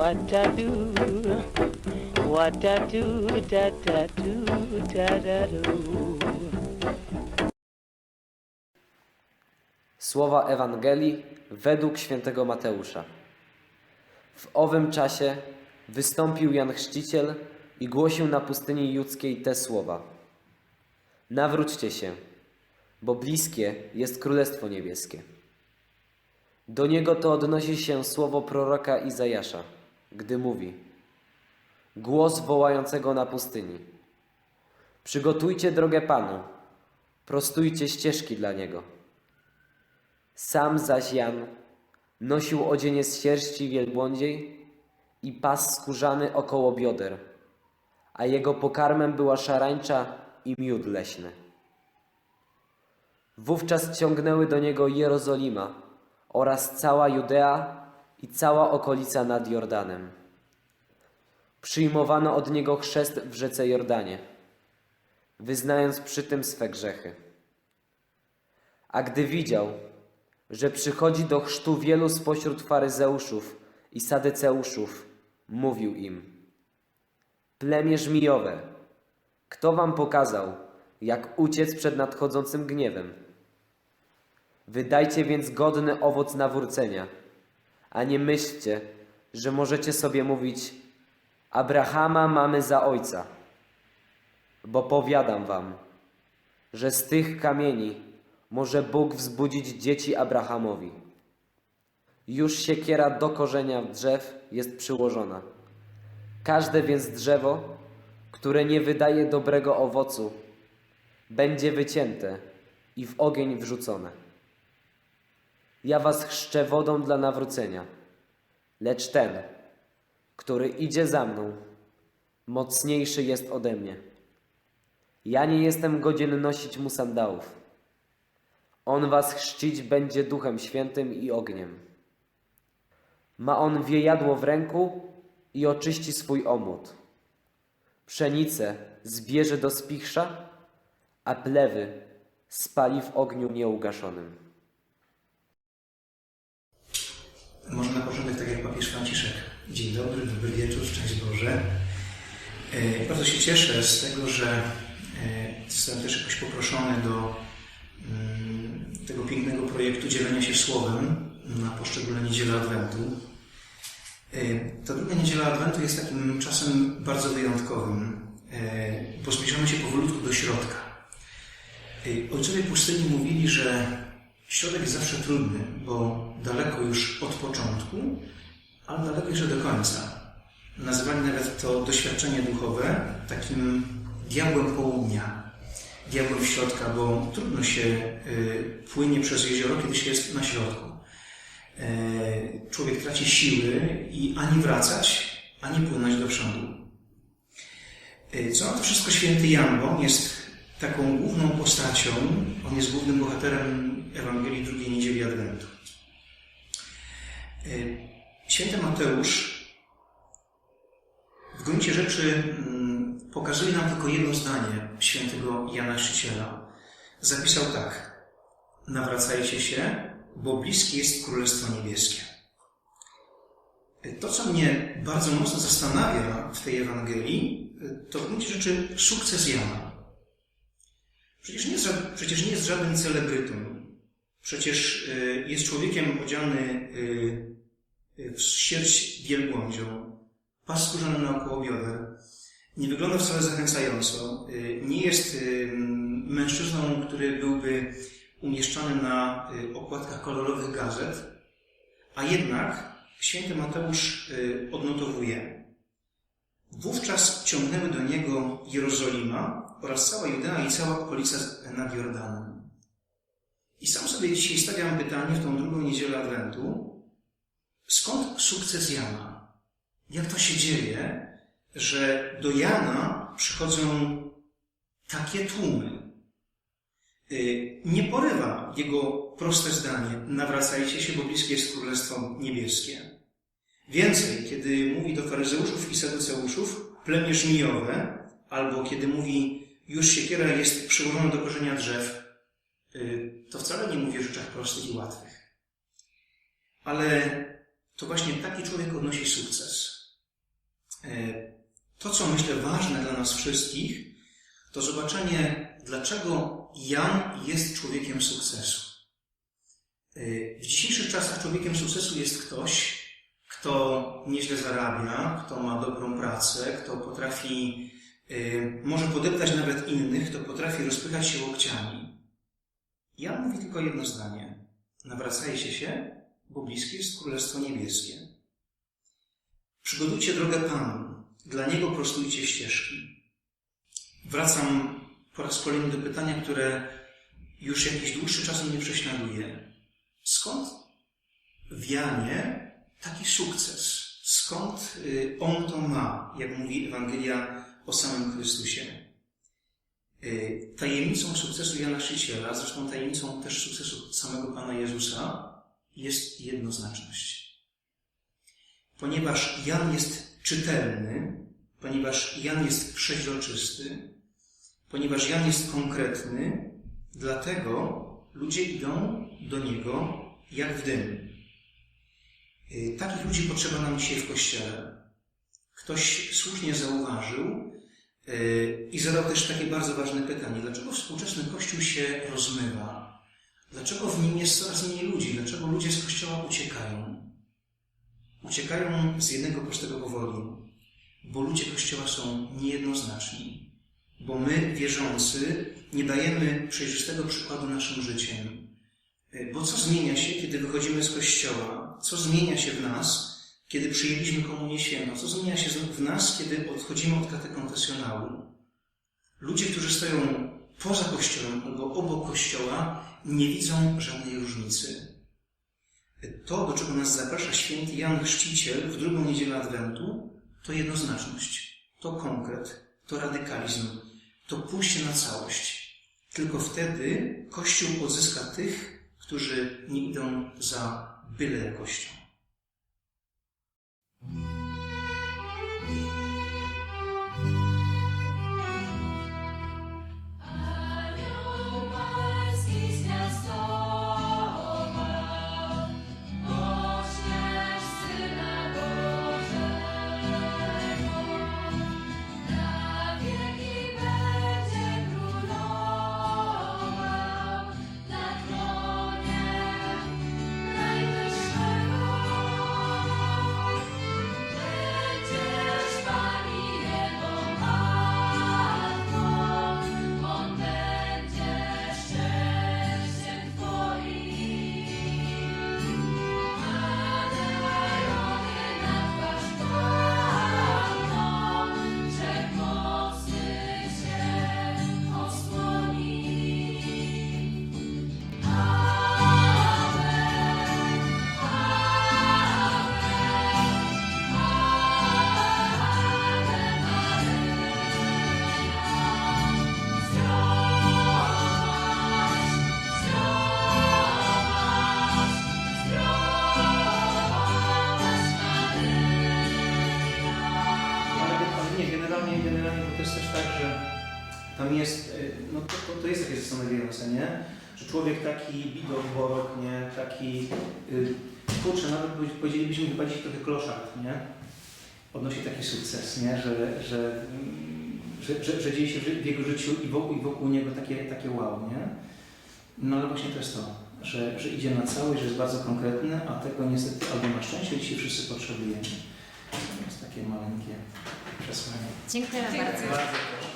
what do, what do, da da do, da da do. Słowa Ewangelii według świętego Mateusza. W owym czasie wystąpił Jan Chrzciciel i głosił na pustyni judzkiej te słowa. Nawróćcie się, bo bliskie jest Królestwo Niebieskie. Do niego to odnosi się słowo proroka Izajasza, gdy mówi Głos wołającego na pustyni. Przygotujcie drogę Panu, prostujcie ścieżki dla Niego. Sam zaś Jan nosił odzienie z sierści wielbłądziej i pas skórzany około bioder, a jego pokarmem była szarańcza i miód leśny. Wówczas ciągnęły do niego Jerozolima oraz cała Judea i cała okolica nad Jordanem. Przyjmowano od niego chrzest w rzece Jordanie, wyznając przy tym swe grzechy. A gdy widział, że przychodzi do chrztu wielu spośród faryzeuszów i sadyceuszów, mówił im: Plemię żmijowe, kto wam pokazał, jak uciec przed nadchodzącym gniewem? Wydajcie więc godny owoc nawrócenia, a nie myślcie, że możecie sobie mówić: Abrahama mamy za ojca. Bo powiadam wam, że z tych kamieni może Bóg wzbudzić dzieci Abrahamowi. Już siekiera do korzenia drzew jest przyłożona. Każde więc drzewo, które nie wydaje dobrego owocu, będzie wycięte i w ogień wrzucone. Ja was chrzczę wodą dla nawrócenia, lecz ten, który idzie za mną, mocniejszy jest ode mnie. Ja nie jestem godzien nosić mu sandałów. On was chrzcić będzie Duchem Świętym i ogniem. Ma on wiejadło w ręku i oczyści swój omłot. Pszenicę zbierze do spichrza, a plewy spali w ogniu nieugaszonym. Może na początek, tak jak papież Franciszek. Dzień dobry, dobry wieczór, szczęść Boże. E, Bardzo się cieszę z tego, że e, zostałem też jakoś poproszony do mm, tego pięknego projektu dzielenia się słowem na poszczególne niedziele Adwentu. E, Ta druga niedziela Adwentu jest takim czasem bardzo wyjątkowym, e, bo zbliżamy się powolutku do środka. E, Ojcowie pustyni mówili, że środek jest zawsze trudny, bo daleko już od początku, ale daleko jeszcze do końca. Nazywali nawet to doświadczenie duchowe takim diabłem południa, diabłem środka, bo trudno się y, płynie przez jezioro, kiedy się jest na środku. E, człowiek traci siły i ani wracać, ani płynąć do przodu. E, Co na to wszystko święty Jan, bo on jest taką główną postacią, on jest głównym bohaterem Ewangelii drugiej niedzieli Adwentu. E, Święty Mateusz w gruncie rzeczy mm, pokazuje nam tylko jedno zdanie świętego Jana Chrzciciela. Zapisał tak. Nawracajcie się, bo bliskie jest Królestwo Niebieskie. To, co mnie bardzo mocno zastanawia w tej Ewangelii, to w gruncie rzeczy sukces Jana. Przecież nie jest, przecież nie jest żadnym celebrytą. Przecież y, jest człowiekiem odziany y, w sierść wielbłądzią, pas skórzany naokoło bioder. Nie wygląda wcale zachęcająco. Y, Nie jest mężczyzną, który byłby umieszczany na okładkach kolorowych gazet, a jednak święty Mateusz odnotowuje. Wówczas ciągnęły do niego Jerozolima oraz cała Judea i cała okolica nad Jordanem. I sam sobie dzisiaj stawiam pytanie w tą drugą niedzielę Adwentu, skąd sukces Jana? Jak to się dzieje, że do Jana przychodzą takie tłumy? Y, Nie porywa jego proste zdanie, nawracajcie się, bo bliskie jest Królestwo Niebieskie. Więcej, kiedy mówi do faryzeuszów i saduceuszów, plemię żmijowe, albo kiedy mówi, już siekiera jest przyłożona do korzenia drzew, y, to wcale nie mówi o rzeczach prostych i łatwych. Ale to właśnie taki człowiek odnosi sukces. E, To, co myślę ważne dla nas wszystkich, to zobaczenie, dlaczego Jan jest człowiekiem sukcesu. E, W dzisiejszych czasach człowiekiem sukcesu jest ktoś, kto nieźle zarabia, kto ma dobrą pracę, kto potrafi, y, może podeptać nawet innych, kto potrafi rozpychać się łokciami. Jan mówi tylko jedno zdanie. Nawracajcie się, bo bliskie jest Królestwo Niebieskie. Przygotujcie drogę Panu, dla Niego prostujcie ścieżki. Wracam po raz kolejny do pytania, które już jakiś dłuższy czas mnie prześladuje. Skąd w Janie taki sukces? Skąd y, on to ma, jak mówi Ewangelia o samym Chrystusie? Y, Tajemnicą sukcesu Jana Chrzciciela, zresztą tajemnicą też sukcesu samego Pana Jezusa, jest jednoznaczność. Ponieważ Jan jest czytelny, ponieważ Jan jest przeźroczysty, ponieważ Jan jest konkretny, dlatego ludzie idą do niego jak w dym. Y, Takich ludzi potrzeba nam dzisiaj w Kościele. Ktoś słusznie zauważył y, i zadał też takie bardzo ważne pytanie. Dlaczego współczesny Kościół się rozmywa? Dlaczego w nim jest coraz mniej ludzi? Dlaczego ludzie z Kościoła uciekają? Uciekają z jednego prostego powodu. Bo ludzie Kościoła są niejednoznaczni. Bo my, wierzący, nie dajemy przejrzystego przykładu naszym życiem. Y, Bo co zmienia się, kiedy wychodzimy z kościoła? Co zmienia się w nas, kiedy przyjęliśmy komunię świętą? Co zmienia się w nas, kiedy odchodzimy od katekontesjonału? Ludzie, którzy stoją poza kościołem albo obok kościoła, nie widzą żadnej różnicy. To, do czego nas zaprasza święty Jan Chrzciciel w drugą niedzielę Adwentu, to jednoznaczność, to konkret, to radykalizm, to pójście na całość. Tylko wtedy Kościół odzyska tych, którzy nie idą za byle jakością. Generalnie, bo to jest też tak, że tam jest, y, no to, to, to jest takie zastanawiające, nie? Że człowiek taki bidok, borok, nie? Taki, y, kurczę, nawet powie- powiedzielibyśmy chyba dzisiaj trochę kloszard, nie? Odnosi taki sukces, nie? Że, że, mm, że, że, że dzieje się w jego życiu i wokół, i wokół niego takie, takie wow, nie? No ale właśnie to jest to, że, że idzie na całość, że jest bardzo konkretny, a tego niestety albo na szczęście dzisiaj wszyscy potrzebujemy. To jest takie maleńkie przesłanie. Dziękujemy bardzo. Bardzo.